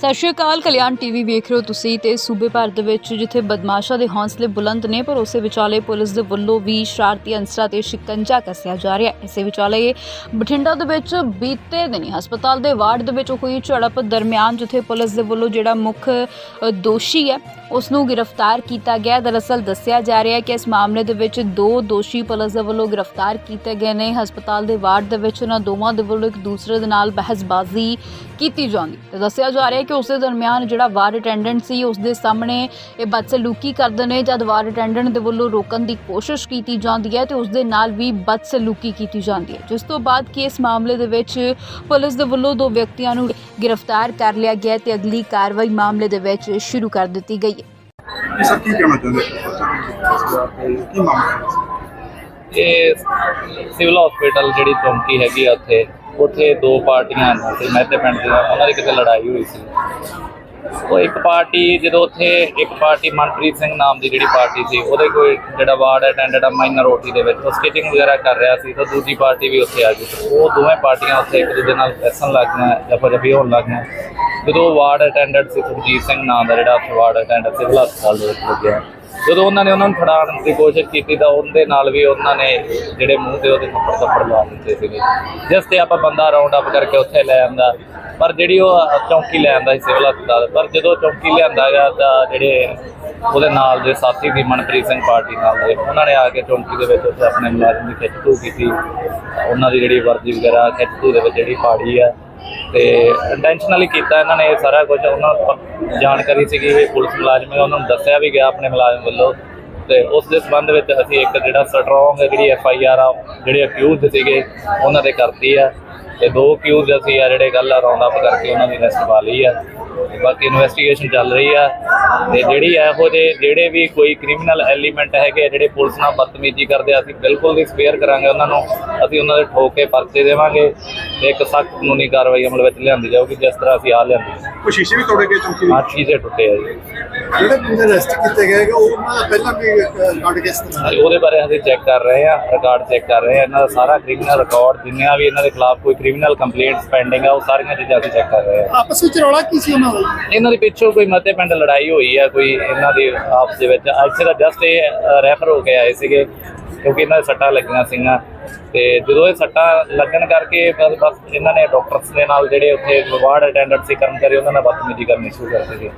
ਸਤਿ ਸ਼੍ਰੀ ਅਕਾਲ, ਕਲਿਆਣ ਟੀਵੀ ਵੇਖ ਰਹੇ ਹੋ ਤੁਸੀਂ ਤੇ ਸੂਬੇ ਭਰ ਦੇ ਵਿੱਚ ਜਿੱਥੇ ਬਦਮਾਸ਼ਾਂ ਦੇ ਹੌਸਲੇ ਬੁਲੰਦ ਨੇ, ਪਰ ਉਸੇ ਵਿਚਾਲੇ ਪੁਲਿਸ ਦੇ ਵੱਲੋਂ ਵੀ ਸ਼ਰਾਰਤੀ ਅੰਸਰਾਂ ਤੇ ਸ਼ਿਕੰਜਾ ਕੱਸਿਆ ਜਾ ਰਿਹਾ ਹੈ। ਇਸੇ ਵਿਚਾਲੇ ਬਠਿੰਡਾ ਦੇ ਵਿੱਚ ਬੀਤੇ ਦਿਨੀ ਹਸਪਤਾਲ ਦੇ ਵਾਰਡ ਦੇ ਵਿੱਚ ਹੋਈ ਝੜਪ ਦਰਮਿਆਨ ਜਿੱਥੇ ਪੁਲਿਸ ਦੇ ਵੱਲੋਂ ਜਿਹੜਾ ਮੁੱਖ ਦੋਸ਼ੀ ਹੈ ਉਸ ਨੂੰ ਗ੍ਰਿਫਤਾਰ ਕੀਤਾ ਗਿਆ। ਦਰਅਸਲ ਦੱਸਿਆ ਜਾ ਰਿਹਾ ਹੈ ਕਿ ਇਸ ਮਾਮਲੇ ਦੇ ਵਿੱਚ ਦੋ ਦੋਸ਼ੀ ਪੁਲਿਸ ਦੇ ਵੱਲੋਂ ਗ੍ਰਿਫਤਾਰ ਕੀਤੇ ਗਏ ਨੇ। ਹਸਪਤਾਲ ਦੇ ਵਾਰਡ ਦੇ ਵਿੱਚ ਉਹਨਾਂ ਦੋਵਾਂ ਦੇ ਵੱਲੋਂ ਇੱਕ ਦੂਸਰੇ ਦੇ ਨਾਲ ਬਹਿਸਬਾਜ਼ੀ ਕੀਤੀ ਜਾਂਦੀ। ਤੇ ਦੱਸਿਆ ਜਾ ਰਿਹਾ ਹੈ ਕਿ ਉਸੇ ਦਰਮਿਆਨ ਜਿਹੜਾ ਵਾਰਡ ਅਟੈਂਡੈਂਟ ਸੀ, ਉਸ ਦੇ ਸਾਹਮਣੇ ਇਹ ਬਦਸਲੂਕੀ ਕਰਦੇ ਨੇ। ਜਦ ਵਾਰਡ ਅਟੈਂਡੈਂਟ ਦੇ ਵੱਲੋਂ ਰੋਕਣ ਦੀ ਕੋਸ਼ਿਸ਼ ਕੀਤੀ ਜਾਂਦੀ ਹੈ ਤੇ ਉਸ ਦੇ ਨਾਲ ਵੀ ਬਦਸਲੂਕੀ ਕੀਤੀ ਜਾਂਦੀ ਹੈ। ਜਿਸ ਤੋਂ ਬਾਅਦ ਕਿ ਇਸ ਮਾਮਲੇ ਦੇ ਵਿੱਚ ਪੁਲਿਸ ਦੇ ਵੱਲੋਂ ਦੋ ਵਿਅਕਤੀਆਂ ਨੂੰ ਗ੍ਰਿਫਤਾਰ ਕਰ ਲਿਆ ਗਿਆ ਤੇ ਅਗਲੀ ਕਾਰਵਾਈ ਮਾਮਲੇ ਦੇ ਵਿੱਚ ਸ਼ੁਰੂ ਕਰ ਦਿੱਤੀ ਗਈ। ਇਹ ਸਭ ਕੀ ਕਹਿਣਾ ਚਾਹੁੰਦੇ? ਕੀ ਮਾਮਲਾ ਹੈ? ਇਹ ਸਿਵਲ ਹਸਪੀਟਲ ਜਿਹੜੀ ਚੌਂਕੀ ਹੈਗੀ ਆ ਉੱਥੇ ਉੱਥੇ ਦੋ ਪਾਰਟੀਆਂ ਨੇ ਤੇ ਮਹਿਤੇ ਪਿੰਡ ਦੀਆਂ ਉਹਨਾਂ ਦੀ ਕਿਤੇ ਲੜਾਈ ਹੋਈ ਸੀ। ਉਹ ਇੱਕ ਪਾਰਟੀ ਜਦੋਂ ਉੱਥੇ ਇੱਕ ਪਾਰਟੀ ਮਨਪ੍ਰੀਤ ਸਿੰਘ ਨਾਮ ਦੀ ਜਿਹੜੀ ਪਾਰਟੀ ਸੀ, ਉਹਦੇ ਕੋਈ ਜਿਹੜਾ ਵਾਰਡ ਅਟੈਂਡੈਂਟ ਆ ਮਾਈਨਰ ਦੇ ਵਿੱਚ, ਉਹ ਸਟਿਚਿੰਗ ਵਗੈਰਾ ਕਰ ਰਿਹਾ ਸੀ, ਤਾਂ ਦੂਜੀ ਪਾਰਟੀ ਵੀ ਉੱਥੇ ਆ ਗਈ। ਉਹ ਦੋਵੇਂ ਪਾਰਟੀਆਂ ਉੱਥੇ ਇੱਕ ਦੂਜੇ ਨਾਲ ਪੈਸਣ ਲੱਗ ਗਈਆਂ ਜਾਂ ਫਿਰ ਹੋਣ ਲੱਗ ਗਈਆਂ। ਜਦੋਂ ਵਾਰਡ ਅਟੈਂਡੈਂਟ ਸੀ ਸੁਖਜੀਤ ਸਿੰਘ ਨਾਂ ਦਾ ਜਿਹੜਾ ਉੱਥੇ ਵਾਰਡ ਅਟੈਂਡੈਂਟ ਸਿਵਲ ਹਸਪਤਾਲ ਦੇ ਵਿੱਚ ਲੱਗਿਆ ਜਦੋਂ ਉਹਨਾਂ ਨੇ ਉਹਨਾਂ ਨੂੰ ਫੜਾਉਣ ਦੀ ਕੋਸ਼ਿਸ਼ ਕੀਤੀ ਤਾਂ ਉਹਦੇ ਨਾਲ ਵੀ ਉਹਨਾਂ ਨੇ ਜਿਹੜੇ ਮੂੰਹ ਤੇ ਉਹਦੇ ਥੱਪੜ ਥੱਪੜ ਲਾ ਦਿੱਤੇ ਸੀਗੇ। ਜਿਸ ਤੇ ਆਪਾਂ ਬੰਦਾ ਰਾਉਂਡ ਅਪ ਕਰਕੇ ਉੱਥੇ ਲੈ ਆਂਦਾ। ਪਰ ਜਿਹੜੀ ਉਹ ਚੌਂਕੀ ਲੈ ਆਂਦਾ ਸੀ ਸਿਵਲ ਹਸਪਤਾਲ, ਪਰ ਜਦੋਂ ਚੌਂਕੀ ਲਿਆਂਦਾ ਗਿਆ ਤਾਂ ਜਿਹੜੇ ਉਹਦੇ ਨਾਲ ਦੇ ਸਾਥੀ ਸੀ ਮਨਪ੍ਰੀਤ ਸਿੰਘ ਪਾਰਟੀ ਨਾਲ ਦੇ, ਉਹਨਾਂ ਨੇ ਆ ਕੇ ਚੌਂਕੀ ਦੇ ਵਿੱਚ ਉੱਥੇ ਆਪਣੇ ਮੁਲਾਜ਼ਮ ਦੀ ਖਿੱਚਤੂ ਕੀਤੀ। ਉਹਨਾਂ ਦੀ ਜਿਹੜੀ ਵਰਦੀ ਵਗੈਰਾ ਖਿੱਚਤੂ ਦੇ ਵਿੱਚ ਜਿਹੜੀ ਪਾੜੀ ਆ ਤੇ ਇੰਟੈਂਸ਼ਨਲੀ ਕੀਤਾ ਇਹਨਾਂ ਨੇ ਇਹ ਸਾਰਾ ਕੁਝ ਉਹਨਾਂ ਨੂੰ ਜਾਣਕਾਰੀ ਸੀਗੀ ਵੀ ਪੁਲਿਸ ਮੁਲਾਜ਼ਮ ਹੈ ਉਹਨਾਂ ਨੂੰ ਦੱਸਿਆ ਵੀ ਗਿਆ ਆਪਣੇ ਮੁਲਾਜ਼ਮ ਵੱਲੋਂ। ਤੇ ਉਸ ਦੇ ਸੰਬੰਧ ਵਿੱਚ ਅਸੀਂ ਇੱਕ ਜਿਹੜਾ ਸਟਰੋਂਗ ਜਿਹੜੀ ਐਫ ਆਈ ਆਰ ਆ, ਜਿਹੜੇ ਅਕਿਊਜ਼ਡ ਸੀਗੇ, ਉਹਨਾਂ ਦੇ ਕਰਤੀ ਆ। ਤੇ ਦੋ ਅਕਿਊਜ਼ ਅਸੀਂ ਆ ਜਿਹੜੇ ਗੱਲ ਰਾਉਂਡ ਅਪ ਕਰਕੇ ਉਹਨਾਂ ਦੀ ਅਰੈਸਟ ਪਾ ਲਈ ਆ। ਤੇ ਬਾਕੀ ਇਨਵੈਸਟੀਗੇਸ਼ਨ ਚੱਲ ਰਹੀ ਆ। ਤੇ ਜਿਹੜੀ ਇਹੋ ਜਿਹੇ ਜਿਹੜੇ ਵੀ ਕੋਈ ਕ੍ਰਿਮੀਨਲ ਐਲੀਮੈਂਟ ਹੈਗੇ ਆ, ਜਿਹੜੇ ਪੁਲਿਸ ਨਾਲ ਬਦਤਮੀਜ਼ੀ ਕਰਦੇ ਆ ਅਸੀਂ ਬਿਲਕੁਲ ਨਹੀਂ ਸਪੇਅਰ ਕਰਾਂਗੇ ਉਹਨਾਂ ਨੂੰ। ਅਸੀਂ ਉਹਨਾਂ ਦੇ ਠੋਕ ਕੇ ਪਰਚੇ ਦੇਵਾਂਗੇ ਤੇ ਇੱਕ ਸਖਤ ਕਾਨੂੰਨੀ ਕਾਰਵਾਈ ਅਮਲ ਵਿੱਚ ਲਿਆਂਦੀ ਜਾਊਗੀ ਜਿਸ ਤਰ੍ਹਾਂ ਅਸੀਂ ਆ ਲਿਆਂਦੀ। ਕੋਈ ਸ਼ੀਸ਼ੇ ਵੀ ਤੋੜੇ ਗਏ ਚੌਂਕੀ ਦੇ ਆਹ ਚੀਜ਼ੇ ਟੁੱਟੇ ਆ ਜੀ। ਜਿਹੜੇ ਬੰਦੇ ਅਰੈਸਟ ਕੀਤੇ ਗਏ ਹੈਗੇ, ਉਹ ਉਹਨਾਂ ਦਾ ਪਹਿਲਾਂ ਵੀ ਲੜ ਕੇ ਇਸਤੇਮਾਲ ਤੇ ਉਹਦੇ ਬਾਰੇ ਅਸੀਂ ਚੈੱਕ ਕਰ ਰਹੇ ਹਾਂ ਰਿਕਾਰਡ ਚੈੱਕ ਕਰ ਰਹੇ ਹਾਂ। ਇਹਨਾਂ ਦਾ ਸਾਰਾ ਕ੍ਰਿਮੀਨਲ ਰਿਕਾਰਡ ਜਿੰਨੀਆਂ ਵੀ ਇਹਨਾਂ ਦੇ ਖਿਲਾਫ ਕੋਈ ਕ੍ਰਿਮੀਨਲ ਕੰਪਲੇਂਟਸ ਪੈਂਡਿੰਗ ਆ ਉਹ ਸਾਰੀਆਂ ਚੀਜ਼ਾਂ ਅਸੀਂ ਚੈੱਕ ਕਰ ਰਹੇ ਹਾਂ। ਆਪਸ ਵਿੱਚ ਰੌਲਾ ਕੀ ਸੀ ਉਹਨਾਂ ਦਾ? ਇਹਨਾਂ ਦੇ ਪਿੱਛੋਂ ਕੋਈ ਮਤੇ ਪਿੰਡ ਲੜਾਈ ਹੋਈ ਆ ਕੋਈ ਇਹਨਾਂ ਦੀ ਆਪਸ ਦੇ ਵਿੱਚ। ਇੱਥੇ ਤਾਂ ਜਸਟ ਇਹ ਰੈਫਰ ਹੋ ਕੇ ਆਏ ਸੀਗੇ। ਕਿਉਂਕਿ ਇਹਨਾਂ ਦੇ ਸੱਟਾਂ ਲੱਗੀਆਂ ਸੀਗੀਆਂ। ਤੇ ਜਦੋਂ ਇਹ ਸੱਟਾਂ ਲੱਗਣ ਕਰਕੇ ਬਸ ਬਸ ਇਹਨਾਂ ਨੇ ਡਾਕਟਰਸ ਦੇ ਨਾਲ ਜਿਹੜੇ ਉੱਥੇ ਵਾਰਡ ਅਟੈਂਡੈਂਟ ਸੀ, ਕਰਮਚਾਰੀ, ਉਹਨਾਂ ਨਾਲ ਬਦਤਮੀਜ਼ੀ ਕਰਨੀ ਸ਼ੁਰੂ ਕਰ ਦਿੱਤੀ।